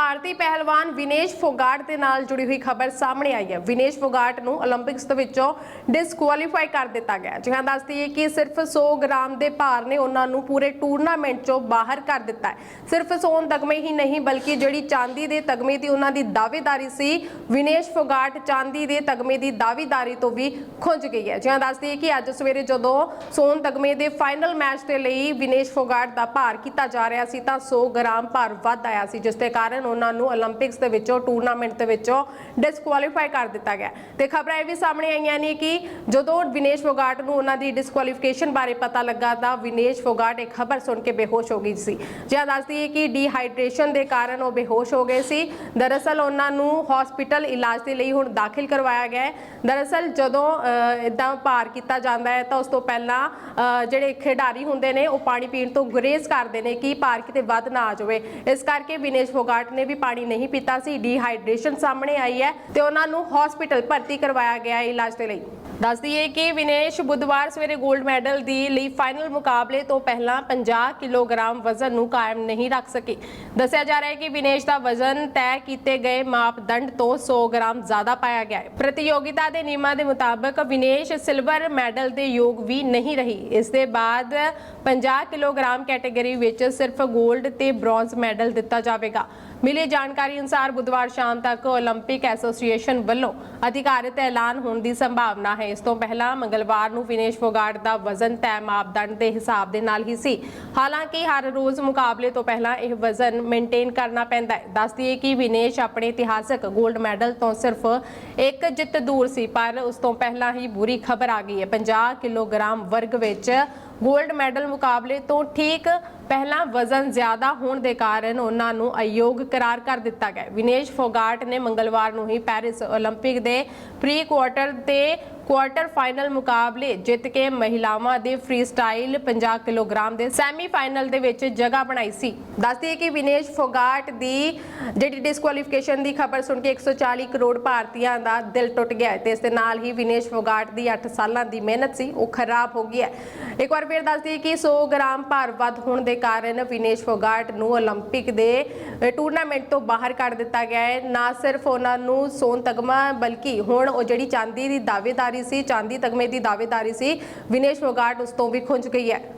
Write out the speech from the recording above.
ਭਾਰਤੀ ਪਹਿਲਵਾਨ ਵਿਨੇਸ਼ ਫੋਗਾਟ ਦੇ ਨਾਲ ਜੁੜੀ ਹੋਈ ਖਬਰ ਸਾਹਮਣੇ ਆਈ ਹੈ। ਵਿਨੇਸ਼ ਫੋਗਾਟ ਨੂੰ 올림픽ਸ ਦੇ ਵਿੱਚੋਂ ਡਿਸਕੁਆਲੀਫਾਈ ਕਰ ਦਿੱਤਾ ਗਿਆ ਜਿਹਾਂ ਦੱਸਦੀ ਹੈ ਕਿ ਸਿਰਫ 100 ਗ੍ਰਾਮ ਦੇ ਭਾਰ ਨੇ ਉਹਨਾਂ ਨੂੰ ਪੂਰੇ ਟੂਰਨਾਮੈਂਟ ਚੋਂ ਬਾਹਰ ਕਰ ਦਿੱਤਾ ਹੈ। ਸਿਰਫ ਸੋਨ ਤਗਮੇ ਹੀ ਨਹੀਂ, ਬਲਕਿ ਜਿਹੜੀ ਚਾਂਦੀ ਦੇ ਤਗਮੇ ਦੀ ਉਹਨਾਂ ਦੀ ਦਾਅਵੇਦਾਰੀ ਸੀ, ਵਿਨੇਸ਼ ਫੋਗਾਟ ਚਾਂਦੀ ਦੇ ਤਗਮੇ ਦੀ ਦਾਅਵੇਦਾਰੀ ਤੋਂ ਵੀ ਖੁੰਝ ਗਈ ਹੈ। ਜਿਹਾਂ ਦੱਸਦੀ ਹੈ ਕਿ ਅੱਜ ਸਵੇਰੇ ਜਦੋਂ ਸੋਨ ਤਗਮੇ ਦੇ ਫਾਈਨਲ ਮੈਚ ਦੇ ਲਈ ਵਿਨੇਸ਼ ਫੋਗਾਟ ਦਾ ਭਾਰ ਕੀਤਾ ਜਾ ਰਿਹਾ ਸੀ, ਤਾਂ 100 ਗ੍ਰਾਮ ਭਾਰ ਵੱਧ ਆਇਆ ਸੀ, ਜਿਸ ਦੇ ਕਾਰਨ ਉਹਨਾਂ ਨੂੰ 올림픽ਸ ਦੇ ਵਿੱਚੋਂ ਟੂਰਨਾਮੈਂਟ ਦੇ ਵਿੱਚੋਂ ਡਿਸਕੁਆਲੀਫਾਈ ਕਰ ਦਿੱਤਾ ਗਿਆ। ਤੇ ਖਬਰਾਂ ਇਹ ਵੀ ਸਾਹਮਣੇ ਆਈਆਂ ਨੇ ਕਿ ਜਦੋਂ ਵਿਨੇਸ਼ ਫੋਗਾਟ ਨੂੰ ਉਹਨਾਂ ਦੀ ਡਿਸਕੁਆਲੀਫਿਕੇਸ਼ਨ ਬਾਰੇ ਪਤਾ ਲੱਗਾ ਤਾਂ ਵਿਨੇਸ਼ ਫੋਗਾਟ ਇੱਕ ਖਬਰ ਸੁਣ ਕੇ ਬੇਹੋਸ਼ ਹੋ ਗਈ ਸੀ। ਜਿਆ ਦੱਸਦੀ ਹੈ ਕਿ ਡੀਹਾਈਡਰੇਸ਼ਨ ਦੇ ਕਾਰਨ ਉਹ ਬੇਹੋਸ਼ ਹੋ ਗਏ ਸੀ। ਦਰਅਸਲ ਉਹਨਾਂ ਨੂੰ ਹਸਪੀਟਲ ਇਲਾਜ ਦੇ ਲਈ ਹੁਣ ਦਾਖਲ ਕਰਵਾਇਆ ਗਿਆ ਹੈ। ਦਰਅਸਲ ਜਦੋਂ ਇਦਾਂ ਭਾਰ ਕੀਤਾ ਜਾਂਦਾ ਹੈ ਤਾਂ ਉਸ ਤੋਂ ਪਹਿਲਾਂ ਜਿਹੜੇ ਖਿਡਾਰੀ ਹੁੰਦੇ ਨੇ ਉਹ ਪਾਣੀ ਪੀਣ ਤੋਂ ਗੁਰੇਜ਼ ਕਰਦੇ ਨੇ ਕਿ ਭਾਰ ਕਿਤੇ ਵੱਧ ਨਾ ਆ ਜਾਵੇ। ਇਸ ਕਰਕੇ ਵਿਨੇਸ਼ ਫੋਗਾਟ ਨੇ ਵੀ ਪਾਣੀ ਨਹੀਂ ਪੀਤਾ ਸੀ ਡੀਹਾਈਡਰੇਸ਼ਨ ਸਾਹਮਣੇ ਆਈ ਹੈ ਤੇ ਉਹਨਾਂ ਨੂੰ ਹਸਪੀਟਲ ਭਰਤੀ ਕਰਵਾਇਆ ਗਿਆ ਇਲਾਜ ਦੇ ਲਈ। ਦੱਸ ਦਈਏ ਕਿ ਵਿਨੇਸ਼ ਬੁੱਧਵਾਰ ਸਵੇਰੇ 골ਡ ਮੈਡਲ ਦੀ ਲਈ ਫਾਈਨਲ ਮੁਕਾਬਲੇ ਤੋਂ ਪਹਿਲਾਂ 50 ਕਿਲੋਗ੍ਰਾਮ ਵਜ਼ਨ ਨੂੰ ਕਾਇਮ ਨਹੀਂ ਰੱਖ ਸਕੇ। ਦੱਸਿਆ ਜਾ ਰਿਹਾ ਹੈ ਕਿ ਵਿਨੇਸ਼ ਦਾ ਵਜ਼ਨ ਤੈਅ ਕੀਤੇ ਗਏ ਮਾਪਦੰਡ ਤੋਂ 100 ਗ੍ਰਾਮ ਜ਼ਿਆਦਾ ਪਾਇਆ ਗਿਆ ਹੈ। ਪ੍ਰਤੀਯੋਗਿਤਾ ਦੇ ਨਿਯਮਾਂ ਦੇ ਮੁਤਾਬਕ ਵਿਨੇਸ਼ ਸਿਲਵਰ ਮੈਡਲ ਦੇ ਯੋਗ ਵੀ ਨਹੀਂ ਰਹੀ। ਇਸ ਦੇ ਬਾਅਦ 50 ਕਿਲੋਗ੍ਰਾਮ ਕੈਟਾਗਰੀ ਵਿੱਚ ਸਿਰਫ 골ਡ ਤੇ ਬ੍ਰੌਂਜ਼ ਮੈਡਲ ਦਿੱਤਾ ਜਾਵੇਗਾ। ਮਿਲੀ ਜਾਣਕਾਰੀ ਅਨੁਸਾਰ ਬੁੱਧਵਾਰ ਸ਼ਾਮ ਤੱਕ 올림픽 ਐਸੋਸੀਏਸ਼ਨ ਵੱਲੋਂ ਅਧਿਕਾਰਤ ਐਲਾਨ ਹੋਣ ਦੀ ਸੰਭਾਵਨਾ ਹੈ। ਇਸ ਤੋਂ ਪਹਿਲਾਂ ਮੰਗਲਵਾਰ ਨੂੰ ਵਿਨੇਸ਼ ਫੋਗਾਟ ਦਾ ਵਜ਼ਨ ਤੈਅ ਮਾਪਦੰਡ ਦੇ ਹਿਸਾਬ ਦੇ ਨਾਲ ਹੀ ਸੀ। ਹਾਲਾਂਕਿ ਹਰ ਰੋਜ਼ ਮੁਕਾਬਲੇ ਤੋਂ ਪਹਿਲਾਂ ਇਹ ਵਜ਼ਨ ਮੇਨਟੇਨ ਕਰਨਾ ਪੈਂਦਾ ਹੈ। ਦੱਸਦੀ ਹੈ ਕਿ ਵਿਨੇਸ਼ ਆਪਣੇ ਇਤਿਹਾਸਕ 골ਡ ਮੈਡਲ ਤੋਂ ਸਿਰਫ ਇੱਕ ਜਿੱਤ ਦੂਰ ਸੀ, ਪਰ ਉਸ ਤੋਂ ਪਹਿਲਾਂ ਹੀ ਬੁਰੀ ਖਬਰ ਆ ਗਈ ਹੈ। 50 ਕਿਲੋਗ੍ਰਾਮ ਵਰਗ ਵਿੱਚ ਗੋਲਡ ਮੈਡਲ ਮੁਕਾਬਲੇ ਤੋਂ ਠੀਕ ਪਹਿਲਾਂ ਵਜ਼ਨ ਜ਼ਿਆਦਾ ਹੋਣ ਦੇ ਕਾਰਨ ਉਹਨਾਂ ਨੂੰ ਅਯੋਗ ਕਰਾਰ ਕਰ ਦਿੱਤਾ ਗਿਆ। ਵਿਨੇਸ਼ ਫੋਗਾਟ ਨੇ ਮੰਗਲਵਾਰ ਨੂੰ ਹੀ ਪੈਰਿਸ 올림픽 ਦੇ ਪ੍ਰੀ ਕੁਆਰਟਰ ਤੇ ਕੁਆਰਟਰ ਫਾਈਨਲ ਮੁਕਾਬਲੇ ਜਿੱਤ ਕੇ ਮਹਿਲਾਵਾਂ ਦੇ ਫ੍ਰੀਸਟਾਈਲ 50 ਕਿਲੋਗ੍ਰਾਮ ਦੇ ਸੈਮੀਫਾਈਨਲ ਦੇ ਵਿੱਚ ਜਗ੍ਹਾ ਬਣਾਈ ਸੀ। ਦੱਸਦੀ ਹੈ ਕਿ ਵਿਨੇਸ਼ ਫੋਗਾਟ ਦੀ ਜਿਹੜੀ ਡਿਸਕੁਆਲੀਫਿਕੇਸ਼ਨ ਦੀ ਖਬਰ ਸੁਣ ਕੇ 140 ਕਰੋੜ ਭਾਰਤੀਆਂ ਦਾ ਦਿਲ ਟੁੱਟ ਗਿਆ ਤੇ ਇਸ ਦੇ ਨਾਲ ਹੀ ਵਿਨੇਸ਼ ਫੋਗਾਟ ਦੀ 8 ਸਾਲਾਂ ਦੀ ਮਿਹਨਤ ਸੀ, ਉਹ ਖਰਾਬ ਹੋ ਗਈ ਹੈ। ਇੱਕ ਵਾਰ ਫਿਰ ਦੱਸਦੀ ਹੈ ਕਿ 100 ਗ੍ਰਾਮ ਭਾਰ ਵੱਧ ਹੋਣ ਦੇ ਕਾਰਨ ਵਿਨੇਸ਼ ਫੋਗਾਟ ਨੂੰ 올림픽 ਦੇ ਅ, ਟੂਰਨਾਮੈਂਟ ਤੋਂ ਬਾਹਰ ਕੱਢ ਦਿੱਤਾ ਗਿਆ ਹੈ ਨਾ ਸਿਰਫ ਉਹਨਾਂ ਨੂੰ ਸੋਨ ਤਗਮਾ ਬਲਕਿ ਹੁਣ ਉਹ ਜਿਹੜੀ ਚਾਂਦੀ ਦੀ ਦਾਅਵੇਦਾਰੀ ਸੀ ਚਾਂਦੀ ਤਗਮੇ ਦੀ ਦਾਅਵੇਦਾਰੀ ਸੀ ਵਿਨੇਸ਼ ਫੋਗਾਟ ਉਸ ਤੋਂ ਵੀ ਖੁੰਝ ਗਈ ਹੈ